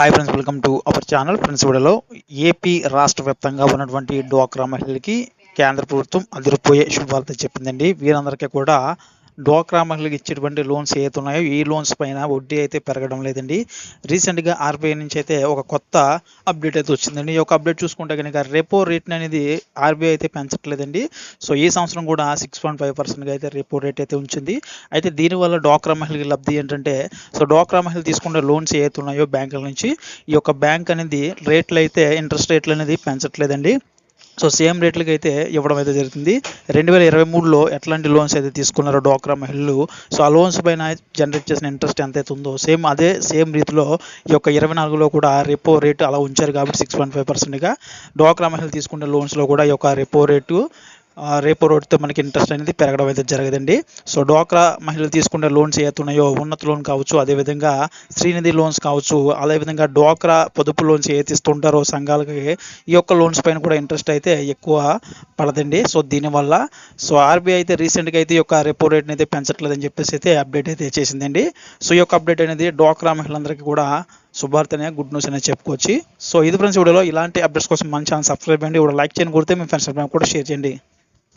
Hi friends welcome to our channel friends వీడియోలో AP రాష్ట్ర వ్యాప్తంగా ఉన్నటువంటి డ్వాక్రా మహిళలకి కేంద్ర ప్రభుత్వం అదిరిపోయే శుభవార్త చెప్పిందండి. వీరందరికీ కూడా డ్వాక్రా మహిళలకు ఇచ్చేటువంటి లోన్స్ ఏవైతే ఉన్నాయో ఈ లోన్స్ పైన వడ్డీ అయితే పెరగడం లేదండి. రీసెంట్గా ఆర్బీఐ నుంచి అయితే ఒక కొత్త అప్డేట్ అయితే వచ్చిందండి. ఈ యొక్క అప్డేట్ చూసుకుంటే కనుక రెపో రేట్ అనేది ఆర్బీఐ అయితే పెంచట్లేదండి. సో ఈ సంవత్సరం కూడా సిక్స్ పాయింట్ ఫైవ్ పర్సెంట్గా అయితే రెపో రేట్ అయితే ఉంచింది. అయితే దీనివల్ల డ్వాక్రా మహిళకి లబ్ధి ఏంటంటే సో డ్వాక్రా మహిళలు తీసుకునే లోన్స్ ఏవైతే ఉన్నాయో బ్యాంకుల నుంచి ఈ యొక్క బ్యాంక్ అనేది రేట్లు అయితే ఇంట్రెస్ట్ రేట్లు అనేది పెంచట్లేదండి. సో సేమ్ రేట్లకి అయితే ఇవ్వడం అయితే జరుగుతుంది. రెండు వేల ఇరవై మూడులో ఎట్లాంటి లోన్స్ అయితే తీసుకున్నారో డ్వాక్రా మహిళలు సో ఆ లోన్స్ పైన జనరేట్ చేసిన ఇంట్రెస్ట్ ఎంత అయితే ఉందో సేమ్ అదే సేమ్ రీతిలో ఈ యొక్క ఇరవై నాలుగులో కూడా రెపో రేటు అలా ఉంచారు కాబట్టి సిక్స్ పాయింట్ ఫైవ్ పర్సెంట్గా డ్వాక్రా మహిళలు తీసుకునే లోన్స్లో కూడా ఈ యొక్క రెపో రేటు రేపో రోడ్తో మనకి ఇంట్రెస్ట్ అనేది పెరగడం అయితే జరగదండి. సో డ్వాక్రా మహిళలు తీసుకునే లోన్స్ ఏతున్నాయో ఉన్నత లోన్ కావచ్చు అదేవిధంగా శ్రీనిధి లోన్స్ కావచ్చు అదేవిధంగా డ్వాక్రా పొదుపు లోన్స్ ఏదైతే ఇస్తుంటారో సంఘాలకి ఈ యొక్క లోన్స్ పైన కూడా ఇంట్రెస్ట్ అయితే ఎక్కువ పడదండి. సో దీనివల్ల సో ఆర్బీఐ అయితే రీసెంట్గా అయితే ఈ యొక్క రెపో రేట్ని అయితే పెంచట్లేదని చెప్పేసి అయితే అప్డేట్ అయితే చేసిందండి. సో ఈ యొక్క అప్డేట్ అనేది డ్వాక్రా మహిళలందరికీ కూడా శుభార్తనే గుడ్ న్యూస్ అనేది చెప్పుకోవచ్చు. సో ఇది ఫ్రెండ్స్ వీడియోలో ఇలాంటి అప్డేట్స్ కోసం మంచి ఛానల్ సబ్స్క్రైబ్ చేయండి. ఇప్పుడు లైక్ చేయని కొడితే మీ ఫ్రెండ్స్ కూడా షేర్ చేయండి.